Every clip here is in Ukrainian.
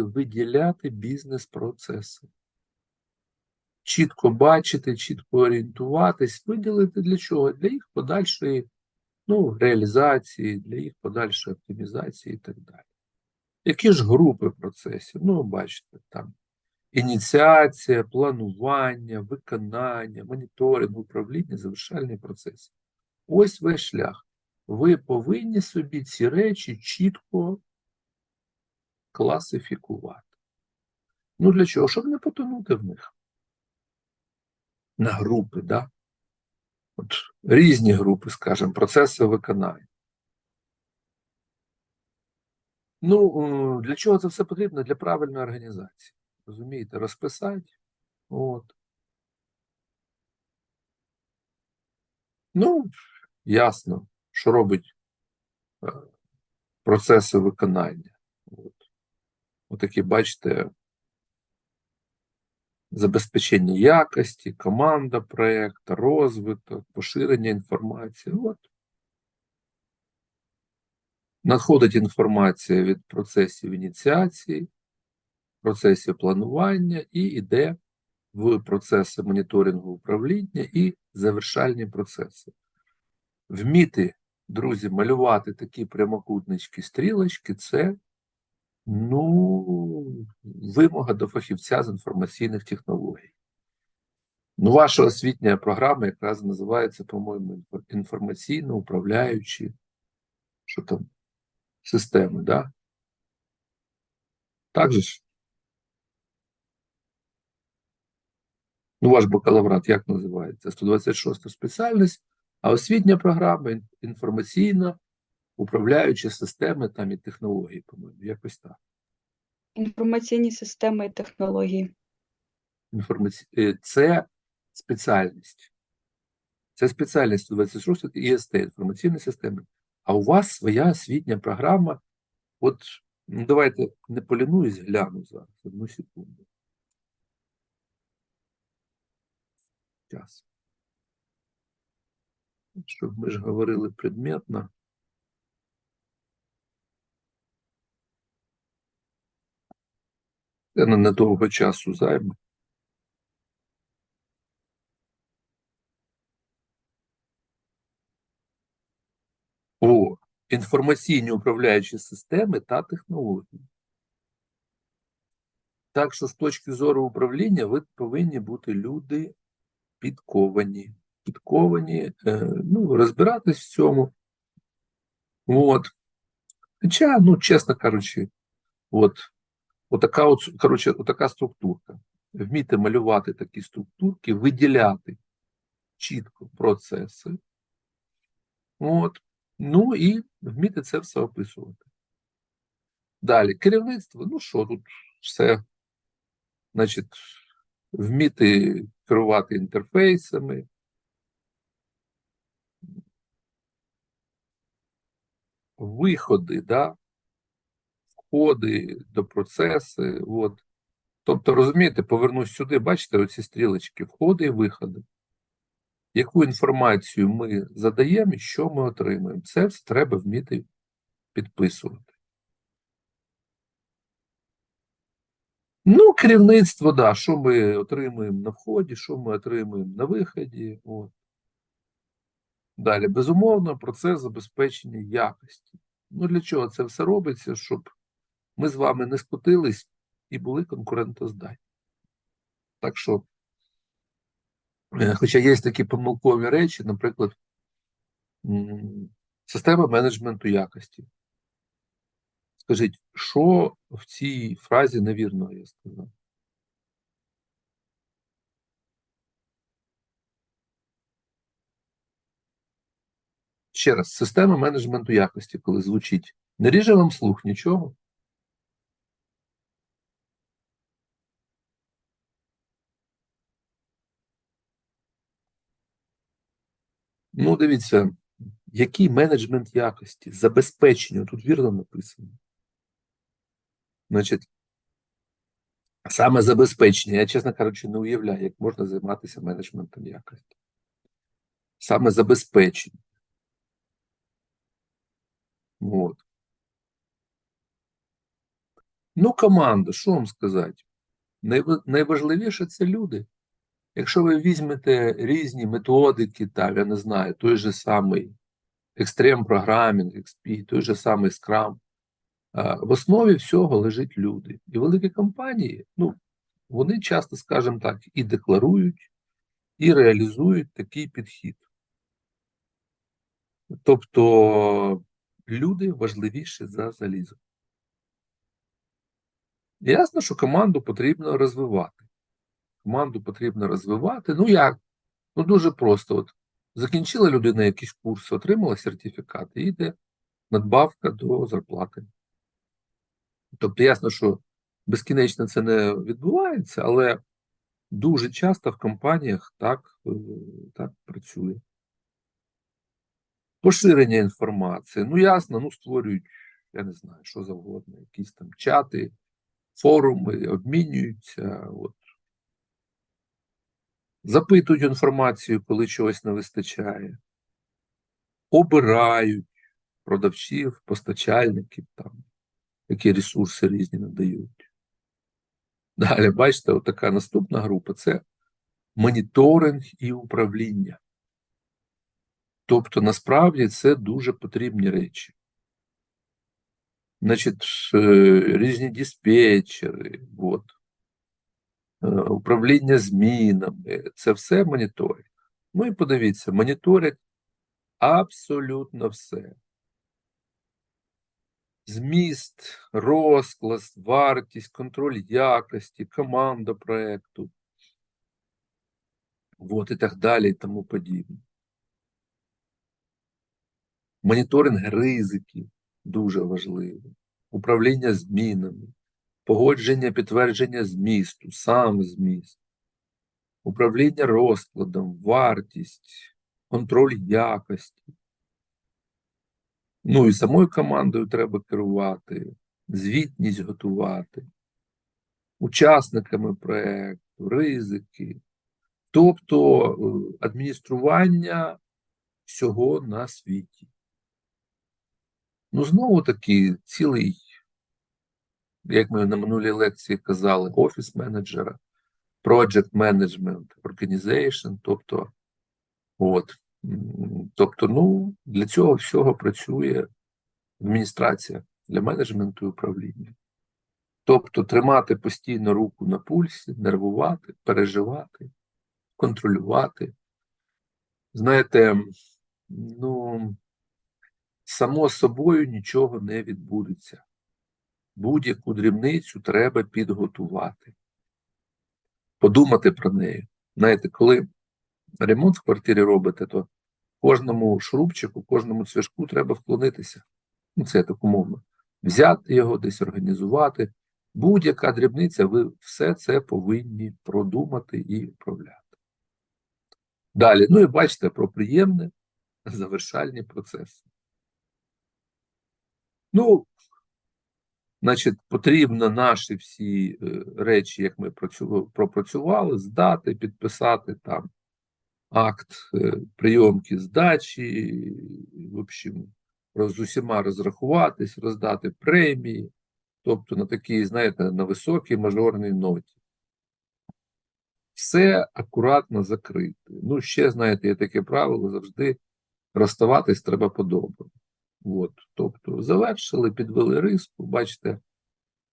виділяти бізнес-процеси. Чітко бачити, чітко орієнтуватись, виділити для чого? Для їх подальшої ну, реалізації, для їх подальшої оптимізації і так далі. Які ж групи процесів? Ну, бачите, там ініціація, планування, виконання, моніторинг, управління, завершальний процес. Ось весь шлях. Ви повинні собі ці речі чітко класифікувати. Ну, для чого? Щоб не потонути в них. На групи, да? От різні групи, скажімо, процеси виконання. Ну, е, для чого це все потрібно? Для правильної організації. Розумієте, розписати. От. Ну, ясно, що робить е, процеси виконання. От. Отакі, бачите, забезпечення якості, команда проєкту, розвиток, поширення інформації. От. Надходить інформація від процесів ініціації, процесів планування і йде в процеси моніторингу управління і завершальні процеси. Вміти, друзі, малювати такі прямокутнички, стрілочки це ну, вимога до фахівця з інформаційних технологій. Ну, ваша освітня програма якраз називається, по-моєму, інформаційно управляючі що там, системи, да? Так же ж? Ну, ваш бакалаврат як називається? 126 спеціальність, а освітня програма інформаційна, управляючі системи там і технології, по-моєму, якось так. Інформаційні системи і технології. Інформаці... е, Це спеціальність. Це спеціальність 126 ІСТ, інформаційні системи. А у вас своя освітня програма. От, ну, давайте не полінуюсь, гляну зараз, одну секунду. Час. Щоб ми ж говорили предметно. Це не недовго часу займе. О, інформаційні управляючі системи та технології. Так що з точки зору управління ви повинні бути люди підковані. Підковані, е, ну, розбиратись в цьому. От. Хоча, ну, чесно кажучи, от, отака, от, коротше, отака структурка. Вміти малювати такі структурки, виділяти чітко процеси. От. Ну і вміти це все описувати. Далі, керівництво, ну що тут все, значить, вміти керувати інтерфейсами. Виходи, да, входи до процеси. От. Тобто, розумієте, повернусь сюди, бачите, оці стрілочки, входи і виходи. Яку інформацію ми задаємо і що ми отримуємо. Це все треба вміти підписувати. Ну, керівництво, да, що ми отримуємо на вході, що ми отримуємо на виході. От. Далі, безумовно, процес забезпечення якості. Ну, для чого це все робиться? Щоб ми з вами не скотились і були конкурентоздатні. Так що, е, хоча є такі помилкові речі, наприклад, система менеджменту якості. Скажіть, що в цій фразі невірного я сказав? Ще раз, система менеджменту якості, коли звучить, не ріже вам слух нічого. Ну, дивіться, який менеджмент якості, забезпечення, тут вірно написано. Значить, саме забезпечення, я, чесно кажучи, не уявляю, як можна займатися менеджментом якості. Саме забезпечення. От. Ну, команда, що вам сказати? Найважливіше це люди. Якщо ви візьмете різні методики, там, я не знаю, той же самий екстрем програмінг, XP, той же самий Scrum, в основі всього лежать люди. І великі компанії, ну, вони часто, скажімо так, і декларують, і реалізують такий підхід. Тобто люди важливіші за залізо. Ясно, що команду потрібно розвивати. Команду потрібно розвивати. Ну як? Ну дуже просто. От закінчила людина якийсь курс, отримала сертифікат, і йде надбавка до зарплати. Тобто, ясно, що безкінечно це не відбувається, але дуже часто в компаніях так, е, так працює. Поширення інформації. Ну, ясно, ну створюють, я не знаю, що завгодно, якісь там чати, форуми, обмінюються. От. Запитують інформацію, коли чогось не вистачає. Обирають продавців, постачальників, там, які ресурси різні надають. Далі, бачите, от така наступна група це моніторинг і управління. Тобто, насправді це дуже потрібні речі. Значить, е, різні диспетчери, от, управління змінами, це все моніторинг. Ну і подивіться, моніторять абсолютно все. Зміст, розклад, вартість, контроль якості, команда проекту, от і так далі, і тому подібне. Моніторинг ризиків дуже важливий, управління змінами, погодження підтвердження змісту, сам зміст, управління розкладом, вартість, контроль якості. Ну і самою командою треба керувати, звітність готувати, учасниками проекту, ризики, тобто е, адміністрування всього на світі. Ну, знову таки, цілий, як ми на минулій лекції казали, офіс менеджера, project management, organization, тобто, от, тобто, ну, для цього всього працює адміністрація для менеджменту і управління. Тобто тримати постійно руку на пульсі, нервувати, переживати, контролювати. Знаєте, ну, само собою нічого не відбудеться. Будь-яку дрібницю треба підготувати, подумати про неї. Знаєте, коли ремонт в квартирі робите, то кожному шрубчику, кожному цвяшку треба вклонитися. Ну, це так умовно. Взяти його, десь організувати. Будь-яка дрібниця, ви все це повинні продумати і вправляти. Далі, ну і бачите про приємне завершальні процеси. Ну, значить, потрібно наші всі е, речі, як ми пропрацювали, здати, підписати там акт е, прийомки здачі, в общем, з усіма розрахуватись, роздати премії, тобто на такій, знаєте, на високій мажорній ноті. Все акуратно закрити. Ну, ще, знаєте, є таке правило, завжди розставатись треба по-доброму. От, тобто завершили, підвели риску, бачите,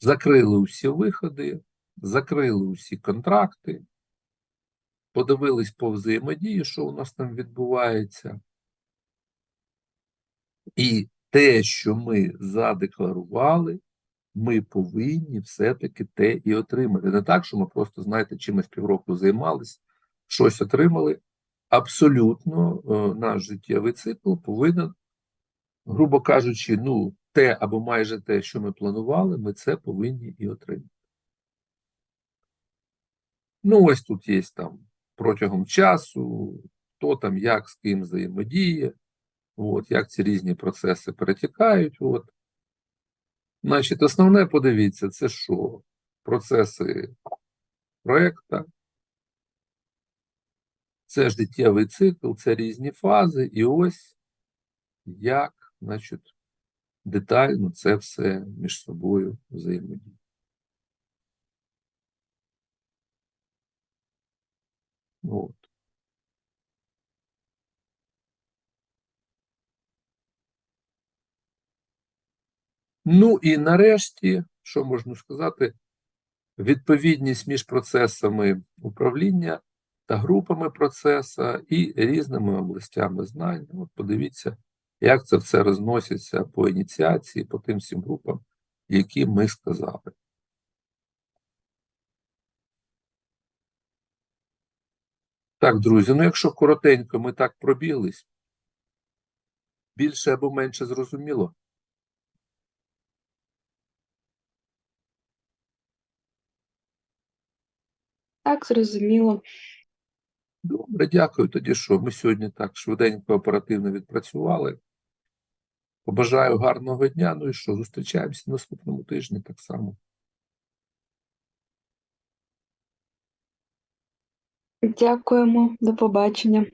закрили усі виходи, закрили усі контракти, подивились по взаємодії, що у нас там відбувається. І те, що ми задекларували, ми повинні все-таки те і отримати. Не так, що ми просто, знаєте, чимось півроку займалися, щось отримали. Абсолютно е, наш життєвий цикл повинен грубо кажучи, ну, те або майже те, що ми планували, ми це повинні і отримати. Ну, ось тут є там протягом часу, хто там як з ким взаємодіє, от, як ці різні процеси перетікають. От. Значить, основне подивіться, це що? Процеси проєкта, це життєвий цикл, це різні фази, і ось як значить, детально це все між собою взаємодіє. Ну, от. Ну і нарешті, що можна сказати, відповідність між процесами управління та групами процесу і різними областями знань. От подивіться, як це все розноситься по ініціації, по тим всім групам, які ми сказали. Так, друзі, ну якщо коротенько ми так пробіглись, більше або менше зрозуміло. Так, зрозуміло. Добре, дякую. Тоді що ми сьогодні так швиденько, оперативно відпрацювали. Побажаю гарного дня. Ну і що, зустрічаємося на наступному тижні так само. Дякуємо. До побачення.